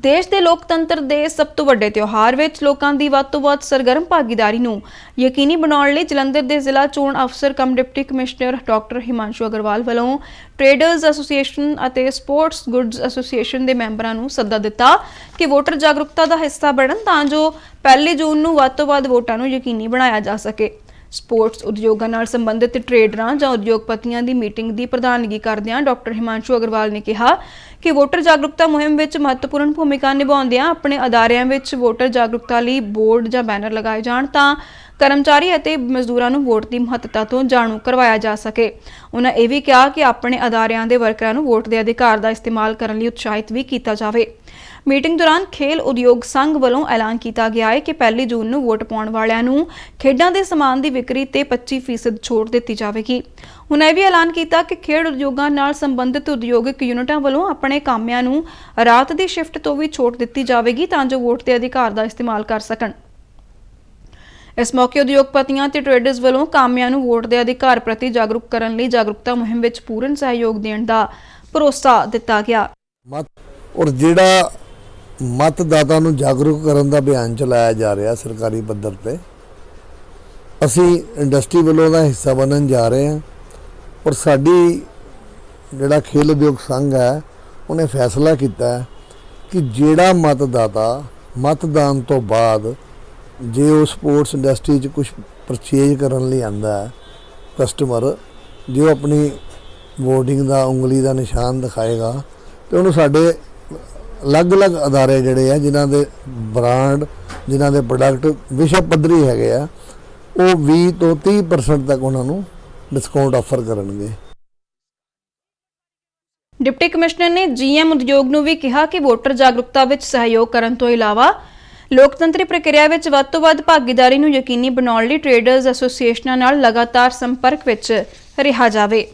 ਦੇਸ਼ ਦੇ ਲੋਕਤੰਤਰ ਦੇ ਸਭ ਤੋਂ ਵੱਡੇ ਤਿਉਹਾਰ ਵਿੱਚ ਲੋਕਾਂ ਦੀ ਵੱਧ ਤੋਂ ਵੱਧ ਸਰਗਰਮ ਭਾਗੀਦਾਰੀ ਨੂੰ ਯਕੀਨੀ ਬਣਾਉਣ ਲਈ ਜਲੰਧਰ ਦੇ ਜ਼ਿਲ੍ਹਾ ਚੋਣ ਅਫਸਰ cum deputy commissioner doctor Himanshu Agarwal ਵੱਲੋਂ ਟ੍ਰੇਡਰਜ਼ ਐਸੋਸੀਏਸ਼ਨ ਅਤੇ ਸਪੋਰਟਸ ਗੁੱਡਜ਼ ਐਸੋਸੀਏਸ਼ਨ ਦੇ ਮੈਂਬਰਾਂ ਨੂੰ ਸੱਦਾ ਦਿੱਤਾ ਕਿ ਵੋਟਰ ਜਾਗਰੂਕਤਾ ਦਾ ਹਿੱਸਾ ਬਣਨ ਤਾਂ ਜੋ ਪਹਿਲੀ ਜੂਨ ਨੂੰ ਵੱਧ ਤੋਂ ਵੱਧ ਵੋਟਾਂ ਨੂੰ ਯਕੀਨੀ ਬਣਾਇਆ ਜਾ ਸਕੇ। ਸਪੋਰਟਸ ਉਦਯੋਗਾਂ ਨਾਲ ਸੰਬੰਧਿਤ ਟ੍ਰੇਡਰਾਂ ਜਾਂ ਉਦਯੋਗਪਤੀਆਂ ਦੀ ਮੀਟਿੰਗ ਦੀ ਪ੍ਰਧਾਨਗੀ ਕਰਦਿਆਂ ਡਾਕਟਰ ਹਿਮਾਂਸ਼ੂ ਅਗਰਵਾਲ ਨੇ ਕਿਹਾ ਕਿ ਵੋਟਰ ਜਾਗਰੂਕਤਾ ਮੁਹਿੰਮ ਵਿੱਚ ਮਹੱਤਵਪੂਰਨ ਭੂਮਿਕਾ ਨਿਭਾਉਂਦਿਆਂ ਆਪਣੇ ਅਦਾਰਿਆਂ ਵਿੱਚ ਵੋਟਰ ਜਾਗਰੂਕਤਾ ਲਈ ਬੋਰਡ ਜਾਂ ਬੈਨਰ ਲਗਾਏ ਜਾਣ ਤਾਂ ਕਰਮਚਾਰੀ ਅਤੇ ਮਜ਼ਦੂਰਾਂ ਨੂੰ ਵੋਟ ਦੀ ਮਹੱਤਤਾ ਤੋਂ ਜਾਣੂ ਕਰਵਾਇਆ ਜਾ ਸਕੇ। ਉਹਨਾਂ ਇਹ ਵੀ ਕਿਹਾ ਕਿ ਆਪਣੇ ਅਦਾਰਿਆਂ ਦੇ ਵਰਕਰਾਂ ਨੂੰ ਵੋਟ ਦੇ ਅਧਿਕਾਰ ਦਾ ਇਸਤੇਮਾਲ ਕਰਨ ਲਈ ਉਤਸ਼ਾਹਿਤ ਵੀ ਕੀਤਾ ਜਾਵੇ। ਮੀਟਿੰਗ ਦੌਰਾਨ ਖੇਲ ਉਦਯੋਗ ਸੰਘ ਵੱਲੋਂ ਐਲਾਨ ਕੀਤਾ ਗਿਆ ਹੈ ਕਿ 1 ਜੂਨ ਨੂੰ ਵੋਟ ਪਾਉਣ ਵਾਲਿਆਂ ਨੂੰ ਖੇਡਾਂ ਦੇ ਸਮਾਨ ਦੀ ਵਿਕਰੀ ਤੇ 25% ਛੋਟ ਦਿੱਤੀ ਜਾਵੇਗੀ। ਹੁਣ ਇਹ ਵੀ ਐਲਾਨ ਕੀਤਾ ਕਿ ਖੇਡ ਉਦਯੋਗਾਂ ਨਾਲ ਸੰਬੰਧਿਤ ਉਦਯੋਗਿਕ ਯੂਨਿਟਾਂ ਵੱਲੋਂ ਆਪਣੇ ਕਾਮਿਆਂ ਨੂੰ ਰਾਤ ਦੀ ਸ਼ਿਫਟ ਤੋਂ ਵੀ ਛੋਟ ਦਿੱਤੀ ਜਾਵੇਗੀ ਤਾਂ ਜੋ ਵੋਟ ਦੇ ਅਧਿਕਾਰ ਦਾ ਇਸਤੇਮਾਲ ਕਰ ਸਕਣ। ਇਸ ਮੌਕੇ ਉਦਯੋਗਪਤੀਆਂ ਤੇ ਟ੍ਰੇਡਰਜ਼ ਵੱਲੋਂ ਕਾਮਿਆਂ ਨੂੰ ਵੋਟ ਦੇ ਅਧਿਕਾਰ ਪ੍ਰਤੀ ਜਾਗਰੂਕ ਕਰਨ ਲਈ ਜਾਗਰੂਕਤਾ ਮੁਹਿੰਮ ਵਿੱਚ ਪੂਰਨ ਸਹਿਯੋਗ ਦੇਣ ਦਾ ਭਰੋਸਾ ਦਿੱਤਾ ਗਿਆ। ਮਤ ਔਰ ਜਿਹੜਾ ਮਤਦਾਤਾ ਨੂੰ ਜਾਗਰੂਕ ਕਰਨ ਦਾ ਅਭਿਆਨ ਚਲਾਇਆ ਜਾ ਰਿਹਾ ਸਰਕਾਰੀ ਪੱਧਰ ਤੇ, ਅਸੀਂ ਇੰਡਸਟਰੀ ਵੱਲੋਂ ਦਾ ਹਿੱਸਾ ਬਣਨ ਜਾ ਰਹੇ ਹਾਂ ਔਰ ਸਾਡੀ ਜਿਹੜਾ ਖੇਲ ਉਦਯੋਗ ਸੰਘ ਹੈ ਉਹਨੇ ਫੈਸਲਾ ਕੀਤਾ ਕਿ ਜਿਹੜਾ ਮਤਦਾਤਾ ਮਤਦਾਨ ਤੋਂ ਬਾਅਦ ਜੇ ਉਹ ਸਪੋਰਟਸ ਇੰਡਸਟਰੀ 'ਚ ਕੁਝ ਪਰਚੇਜ ਕਰਨ ਲਈ ਆਂਦਾ ਹੈ ਕਸਟਮਰ ਜੇ ਉਹ ਆਪਣੀ ਵੋਟਿੰਗ ਦਾ, ਉਂਗਲੀ ਦਾ ਨਿਸ਼ਾਨ ਦਿਖਾਏਗਾ, ਤੇ ਉਹਨੂੰ ਸਾਡੇ ਅਲੱਗ-ਅਲੱਗ ਅਦਾਰੇ ਜਿਹੜੇ ਆ, ਜਿਨ੍ਹਾਂ ਦੇ ਬ੍ਰਾਂਡ ਜਿਨ੍ਹਾਂ ਦੇ ਪ੍ਰੋਡਕਟ ਵਿਸ਼ਾ ਪੱਧਰੀ ਹੈਗੇ ਆ, ਉਹ 20 ਤੋਂ 30% ਤੱਕ ਉਹਨਾਂ ਨੂੰ ਡਿਸਕਾਊਂਟ ਆਫਰ ਕਰਨਗੇ। ਡਿਪਟੀ ਕਮਿਸ਼ਨਰ ਨੇ ਜੀਐਮ ਉਦਯੋਗ ਨੂੰ ਵੀ ਕਿਹਾ ਕਿ ਵੋਟਰ ਜਾਗਰੂਕਤਾ ਵਿੱਚ ਸਹਿਯੋਗ ਕਰਨ ਤੋਂ ਇਲਾਵਾ ਲੋਕਤੰਤਰੀ ਪ੍ਰਕਿਰਿਆ ਵਿੱਚ ਵੱਧ ਤੋਂ ਵੱਧ ਭਾਗੀਦਾਰੀ ਨੂੰ ਯਕੀਨੀ ਬਣਾਉਣ ਲਈ ਟ੍ਰੇਡਰਜ਼ ਐਸੋਸੀਏਸ਼ਨਾਂ ਨਾਲ ਲਗਾਤਾਰ ਸੰਪਰਕ ਵਿੱਚ ਰਿਹਾ ਜਾਵੇ।